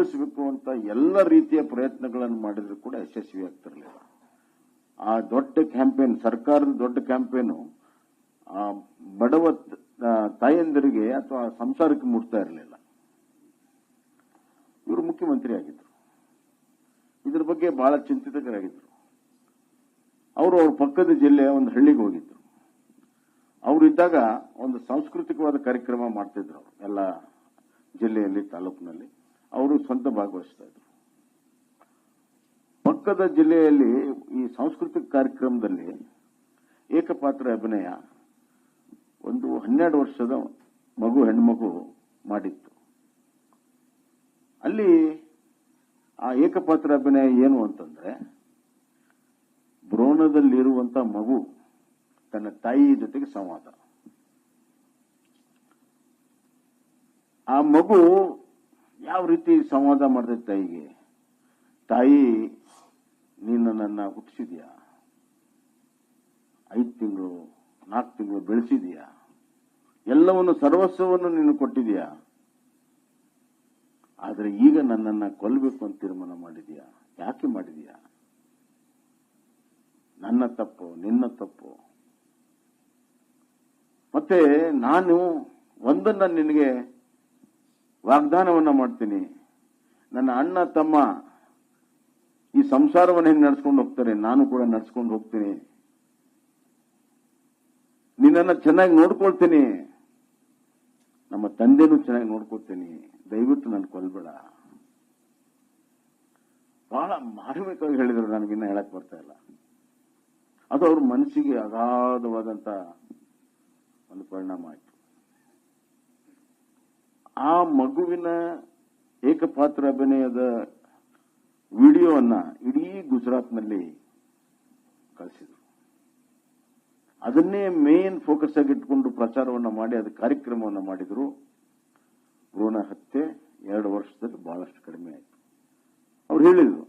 ಗೆಲ್ಲಿಸಬೇಕು ಅಂತ ಎಲ್ಲ ರೀತಿಯ ಪ್ರಯತ್ನಗಳನ್ನು ಮಾಡಿದ್ರು ಕೂಡ ಯಶಸ್ವಿ ಆಗ್ತಿರಲಿಲ್ಲ. ಆ ದೊಡ್ಡ ಕ್ಯಾಂಪೇನ್, ಸರ್ಕಾರದ ದೊಡ್ಡ ಕ್ಯಾಂಪೇನು, ಆ ಬಡವ ತಾಯಂದಿರಿಗೆ ಅಥವಾ ಸಂಸಾರಕ್ಕೆ ಮುಟ್ತಾ ಇರಲಿಲ್ಲ. ಇವರು ಮುಖ್ಯಮಂತ್ರಿ ಆಗಿದ್ರು ಇದ್ರ ಬಗ್ಗೆ ಬಹಳ ಚಿಂತಿತಕರಾಗಿದ್ರು ಅವರು ಅವ್ರ ಪಕ್ಕದ ಜಿಲ್ಲೆಯ ಒಂದು ಹಳ್ಳಿಗೆ ಹೋಗಿದ್ರು. ಅವರು ಇದ್ದಾಗ ಒಂದು ಸಾಂಸ್ಕೃತಿಕವಾದ ಕಾರ್ಯಕ್ರಮ ಮಾಡ್ತಿದ್ರು ಅವರು, ಎಲ್ಲ ಜಿಲ್ಲೆಯಲ್ಲಿ, ತಾಲೂಕಿನಲ್ಲಿ. ಅವರು ಸ್ವಂತ ಭಾಗವಹಿಸ್ತಾ ಇದ್ರು ಪಕ್ಕದ ಜಿಲ್ಲೆಯಲ್ಲಿ ಈ ಸಾಂಸ್ಕೃತಿಕ ಕಾರ್ಯಕ್ರಮದಲ್ಲಿ ಏಕಪಾತ್ರ ಅಭಿನಯ ಒಂದು ಹನ್ನೆರಡು ವರ್ಷದ ಮಗು ಹೆಣ್ಮಗು ಮಾಡಿತ್ತು. ಅಲ್ಲಿ ಆ ಏಕಪಾತ್ರ ಅಭಿನಯ ಏನು ಅಂತಂದ್ರೆ, ಭ್ರೂಣದಲ್ಲಿರುವಂತ ಮಗು ತನ್ನ ತಾಯಿ ಜೊತೆಗೆ ಸಂವಾದ. ಆ ಮಗು ಯಾವ ರೀತಿ ಸಂವಾದ ಮಾಡಿದೆ ತಾಯಿಗೆ? ತಾಯಿ, ನೀನು ನನ್ನ ಹುಟ್ಟಿಸಿದ್ಯಾ? ಐದು ತಿಂಗಳು, ನಾಲ್ಕು ತಿಂಗಳು ಬೆಳೆಸಿದೀಯಾ? ಎಲ್ಲವನ್ನು ಸರ್ವಸ್ವವನ್ನು ನೀನು ಕೊಟ್ಟಿದೀಯಾ? ಆದರೆ ಈಗ ನನ್ನನ್ನ ಕೊಲ್ಲಬೇಕು ಅಂತ ತೀರ್ಮಾನ ಮಾಡಿದೀಯಾ? ಯಾಕೆ ಮಾಡಿದೀಯಾ? ನನ್ನ ತಪ್ಪು, ನಿನ್ನ ತಪ್ಪು. ಮತ್ತೆ ನಾನು ಒಂದನ್ನು ನಿನಗೆ ವಾಗ್ದಾನವನ್ನ ಮಾಡ್ತೀನಿ. ನನ್ನ ಅಣ್ಣ, ತಮ್ಮ ಈ ಸಂಸಾರವನ್ನು ಹೆಂಗ್ ನಡ್ಸ್ಕೊಂಡು ಹೋಗ್ತಾರೆ, ನಾನು ಕೂಡ ನಡ್ಸ್ಕೊಂಡು ಹೋಗ್ತೀನಿ. ನಿನ್ನನ್ನು ಚೆನ್ನಾಗಿ ನೋಡ್ಕೊಳ್ತೀನಿ. ನಮ್ಮ ತಂದೆನೂ ಚೆನ್ನಾಗಿ ನೋಡ್ಕೊಳ್ತೀನಿ ದಯವಿಟ್ಟು ನಾನು ಕೊಲ್ಬೇಡ. ಬಹಳ ಮಾರ್ಮಿಕವಾಗಿ ಹೇಳಿದ್ರು ನನಗಿನ್ನ ಹೇಳಕ್ ಬರ್ತಾ ಇಲ್ಲ. ಅದು ಅವ್ರ ಮನಸ್ಸಿಗೆ ಅಗಾಧವಾದಂತ ಒಂದು ಪರಿಣಾಮ ಆಯ್ತು. ಆ ಮಗುವಿನ ಏಕಪಾತ್ರ ಅಭಿನಯದ ವಿಡಿಯೋವನ್ನ ಇಡೀ ಗುಜರಾತ್ನಲ್ಲಿ ಕಳಿಸಿದರು. ಅದನ್ನೇ ಮೇನ್ ಫೋಕಸ್ ಆಗಿ ಇಟ್ಕೊಂಡು ಪ್ರಚಾರವನ್ನು ಮಾಡಿ, ಅದು ಕಾರ್ಯಕ್ರಮವನ್ನು ಮಾಡಿದ್ರು. ಭ್ರೂಣ ಹತ್ಯೆ ಎರಡು ವರ್ಷದಲ್ಲಿ ಬಹಳಷ್ಟು ಕಡಿಮೆ ಆಯಿತು. ಅವ್ರು ಹೇಳಿದರು,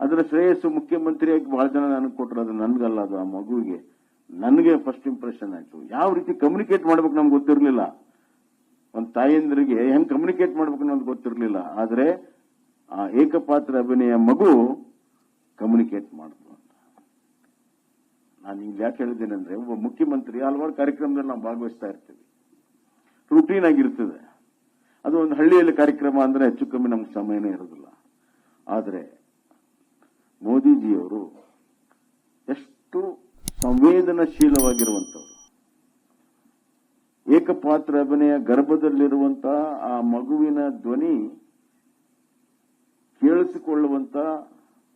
ಅದರ ಶ್ರೇಯಸ್ಸು ಮುಖ್ಯಮಂತ್ರಿಯಾಗಿ ಬಹಳ ಜನ ನನಗೆ ಕೊಟ್ಟರು ಅದು ನನಗಲ್ಲ, ಅದು ಆ ಮಗುವಿಗೆ ನನಗೆ ಫಸ್ಟ್ ಇಂಪ್ರೆಷನ್ ಆಯಿತು. ಯಾವ ರೀತಿ ಕಮ್ಯುನಿಕೇಟ್ ಮಾಡ್ಬೇಕು ನಮ್ಗೆ ಗೊತ್ತಿರಲಿಲ್ಲ. ಒಂದು ತಾಯಂದ್ರಿಗೆ ಹೆಂಗ್ ಕಮ್ಯುನಿಕೇಟ್ ಮಾಡ್ಬೇಕು ಅನ್ನೋದು ಗೊತ್ತಿರಲಿಲ್ಲ. ಆದ್ರೆ ಆ ಏಕಪಾತ್ರ ಅಭಿನಯ ಮಗು ಕಮ್ಯುನಿಕೇಟ್ ಮಾಡಿದ್ರು ಅಂತ. ನಾನು ಈಗ ಯಾಕೆ ಹೇಳಿದ್ದೇನೆ ಅಂದ್ರೆ ಒಬ್ಬ ಮುಖ್ಯಮಂತ್ರಿ ಹಲವಾರು ಕಾರ್ಯಕ್ರಮದಲ್ಲಿ ನಾವು ಭಾಗವಹಿಸ್ತಾ ಇರ್ತೀವಿ. ರುಟೀನ್ ಆಗಿರ್ತದೆ. ಅದು ಒಂದು ಹಳ್ಳಿಯಲ್ಲಿ ಕಾರ್ಯಕ್ರಮ ಅಂದ್ರೆ ಹೆಚ್ಚು ಕಮ್ಮಿ ನಮ್ಗೆ ಸಮಯನೇ ಇರೋದಿಲ್ಲ. ಆದ್ರೆ ಮೋದಿಜಿಯವರು ಎಷ್ಟು ಸಂವೇದನಶೀಲವಾಗಿರುವಂತವ್ರು ಏಕಪಾತ್ರ ಅಭಿನಯ ಗರ್ಭದಲ್ಲಿರುವಂತ ಆ ಮಗುವಿನ ಧ್ವನಿ ಕೇಳಿಸಿಕೊಳ್ಳುವಂತ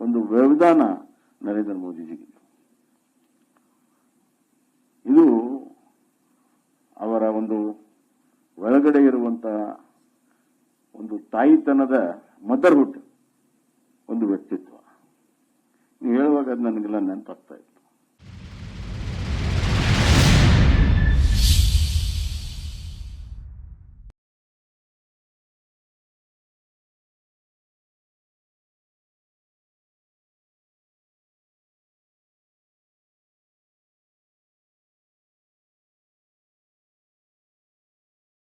ಒಂದು ವ್ಯವಧಾನ ನರೇಂದ್ರ ಮೋದಿಜಿಗೆ. ಇದು ಅವರ ಒಂದು ಒಳಗಡೆ ಇರುವಂತ ಒಂದು ತಾಯಿತನದ ಮದರ್ಹುಡ್ ಒಂದು ವ್ಯಕ್ತಿತ್ವ. ನೀವು ಹೇಳುವಾಗ ಅದು ನನಗೆಲ್ಲ ನೆನಪಾಗ್ತಾ ಇತ್ತು